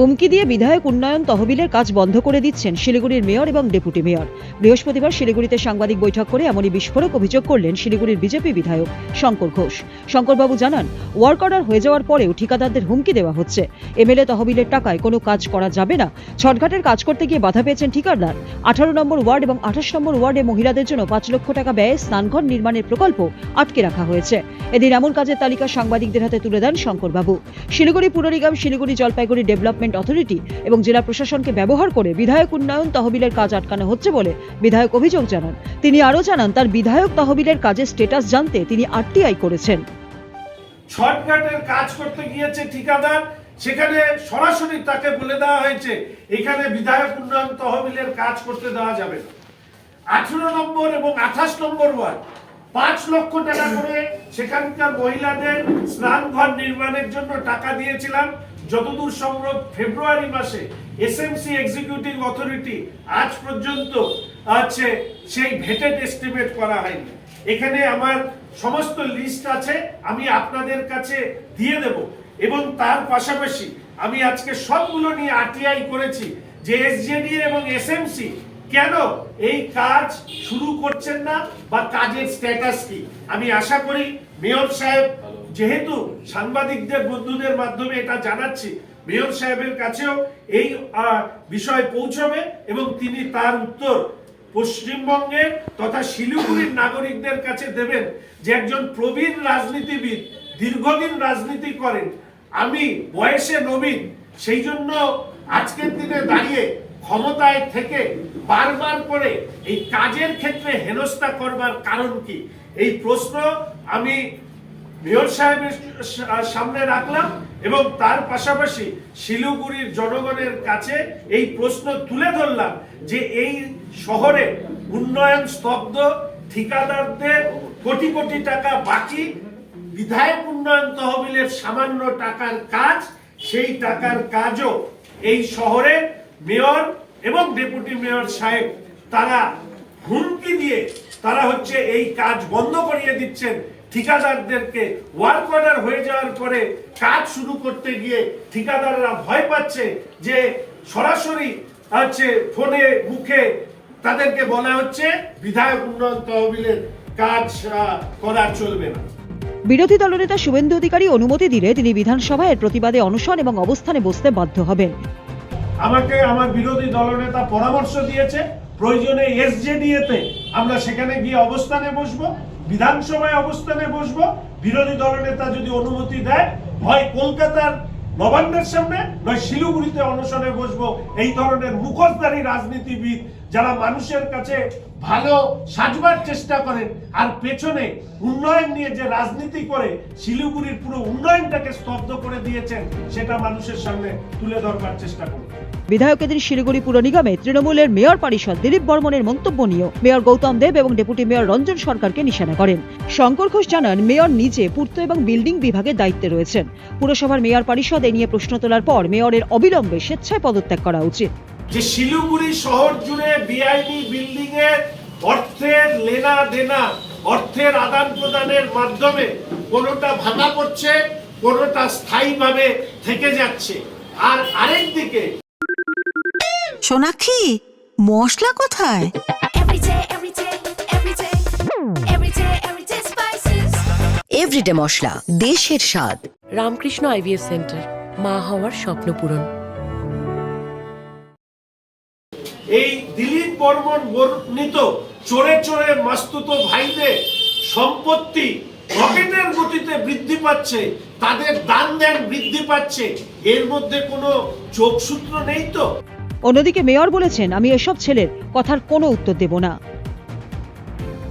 হুমকি দিয়ে বিধায়ক উন্নয়ন তহবিলের কাজ বন্ধ করে দিচ্ছেন শিলিগুড়ির মেয়র এবং ডেপুটি মেয়র। বৃহস্পতিবার শিলিগুড়িতে সাংবাদিক বৈঠক করে এমনই বিস্ফোরক অভিযোগ করলেন শিলিগুড়ির বিজেপি বিধায়ক শঙ্কর ঘোষ। শঙ্করবাবু জানান ওয়ার্ক অর্ডার হয়ে যাওয়ার পরেও ঠিকাদারদের হুমকি দেওয়া হচ্ছে। এমএলএ তহবিলের টাকায় কোনো কাজ করা যাবে না। ছটঘাটের কাজ করতে গিয়ে বাধা পেয়েছেন ঠিকাদার। আঠারো নম্বর ওয়ার্ড এবং আঠাশ নম্বর ওয়ার্ডে মহিলাদের জন্য পাঁচ লক্ষ টাকা ব্যয়ে স্নানঘর নির্মাণের প্রকল্প আটকে রাখা হয়েছে। এদিন এমন কাজের তালিকা সাংবাদিকদের হাতে তুলে দেন শঙ্করবাবু। শিলিগুড়ি পুর শিলিগুড়ি জলপাইগুড়ি ডেভেলপমেন্ট অথরিটি এবং জেলা প্রশাসনকে ব্যবহার করে বিধায়ক উন্নয়ন তহবিলের কাজ আটকানো হচ্ছে বলে বিধায়ক অভিযোগ জানান। তিনি আরও জানান, তার বিধায়ক তহবিলের কাজের স্টেটাস জানতে তিনি আরটিআই করেছেন। শর্টকাটের কাজ করতে গিয়েছে ঠিকাদার, সেখানে সরাসরি তাকে বলে দেওয়া হয়েছে, এখানে বিধায়ক উন্নয়ন তহবিলের কাজ করতে দেওয়া যাবে না। আঠেরো নম্বর এবং আঠাশ নম্বর ওয়ার্ড, পাঁচ লক্ষ টাকা করে সেখানকার মহিলাদের স্নানঘর নির্মাণের জন্য টাকা দিয়েছিলাম। যতদূর সম্ভব ফেব্রুয়ারি মাসে এসএমসি এক্সিকিউটিভ অথরিটি আজ পর্যন্ত আছে, সেই ভেটেড এস্টিমেট করা হয়নি। এখানে আমার সমস্ত লিস্ট আছে, আমি আপনাদের কাছে দিয়ে দেব। এবং তার পাশাপাশি আমি আজকে সবগুলো নিয়ে আরটিআই করেছি যে এসজেডি এবং এসএমসি কেন এই কাজ শুরু করছেন না বা কাজের স্ট্যাটাস কি? আমি আশা করি মেয়র সাহেব যেহেতু সাংবাদিকদের, বন্ধুদের মাধ্যমে এটা জানাচ্ছি, মেয়র সাহেবের কাছেও এই বিষয় পৌঁছবে এবং তিনি তার উত্তর পশ্চিমবঙ্গের তথা শিলিগুড়ির নাগরিকদের কাছে দেবেন যে একজন প্রবীণ রাজনীতিবিদ দীর্ঘদিন রাজনীতি করেন। আমি বয়সে নবীন, সেই জন্য আজকের দিনে দাঁড়িয়ে ক্ষমতায় থেকে বারবার করে এই কাজের ক্ষেত্রে হেনস্থা করবার কারণ কি? এই প্রশ্ন আমি মেয়র সাহেবের সামনে রাখলাম এবং তার পাশাপাশি শিলিগুড়ির জনগণের কাছে এই প্রশ্ন তুলে ধরলাম যে এই শহরে উন্নয়ন স্তব্ধ, ঠিকাদারদের কোটি কোটি টাকা বাকি, বিধায়ক উন্নয়ন তহবিলের সামান্য টাকার কাজ, সেই টাকার কাজও এই শহরে মেয়র এবং ডেপুটি মেয়র সাহেব তারা হুমকি দিয়ে তারা হচ্ছে এই কাজ বন্ধ করিয়ে দিচ্ছেন। ঠিকাদারদেরকে ওয়ার্ক অর্ডার হয়ে যাওয়ার পরে কাজ শুরু করতে গিয়ে ঠিকাদাররা ভয় পাচ্ছে যে সরাসরি হচ্ছে ফোনে মুখে তাদেরকে বলা হচ্ছে বিধায়ক উন্নয়ন তহবিলের কাজ করা চলবে না। বিরোধী দলনেতা শুভেন্দু অধিকারী অনুমতি দিলে তিনি বিধানসভায় এর প্রতিবাদে অনশন এবং অবস্থানে বসতে বাধ্য হবেন। আমাকে আমার বিরোধী দলনেতা পরামর্শ দিয়েছে। প্রয়োজনে এসজেডিএতে আমরা সেখানে গিয়ে অবস্থানে বসবো, বিধানসভায় অবস্থানে বসবো। বিরোধী দলনেতা যদি অনুমতি দেয় হয় কলকাতার নবান্নের সামনে নয়, শিলিগুড়িতে অনশনে বসবো। এই ধরনের মুখোশধারী রাজনীতিবিদ যারা মানুষের কাছে ভালো সাজবার চেষ্টা করেন, আর পেছনে উন্নয়ন নিয়ে যে রাজনীতি করে শিলিগুড়ির পুরো উন্নয়নটাকে স্তব্ধ করে দিয়েছেন, সেটা মানুষের সামনে তুলে ধরবার চেষ্টা করুন। বিধায়ক এদিন শিলিগুড়ি পুর নিগমে তৃণমূলের মেয়র পরিষদ দিলীপ বর্মনের মন্তব্য নিয়েও মেয়র গৌতম দেব এবং ডেপুটি মেয়র রঞ্জন সরকারকে নিশানা করেন। শঙ্কর ঘোষ জানান, মেয়র নিজে পূর্ত এবং বিল্ডিং বিভাগের দায়িত্বে রয়েছেন। পুরসভার মেয়র পরিষদ এ নিয়ে প্রশ্ন তোলার পর মেয়রের অবিলম্বে স্বেচ্ছায় পদত্যাগ করা উচিত। যে শিলিগুড়ি শহর জুড়ে বিআইনি বিল্ডিং এর অর্থের লেনা দেনা অর্থের আদান প্রদানের মাধ্যমে কোনোটা ভাঙা পড়ছে কোনোটা স্থায়ীভাবে থেকে যাচ্ছে। আর আরেক দিকে সোনাক্ষী মশলা কোথায়? Every day, every day, every day, every day, every day spices. Everyday মশলা দেশের স্বাদ। রামকৃষ্ণ আইভিএফ সেন্টার মা হওয়ার স্বপ্ন পূরণ। এই দিলীপ বর্মন বর্ণিত চোরে চোরে মাস্তুত ভাইদের সম্পত্তি রকেটের গতিতে বৃদ্ধি পাচ্ছে, তাদের দান দেন বৃদ্ধি পাচ্ছে, এর মধ্যে কোনো যোগসূত্র নেই তো? অন্যদিকে মেয়র বলেছেন, আমি এসব ছেলের কথার কোনো উত্তর দেব না।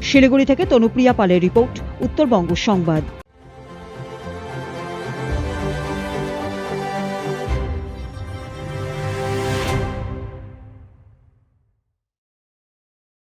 শিলিগুড়ি থেকে তনুপ্রিয়া পালের রিপোর্ট, উত্তরবঙ্গ সংবাদ।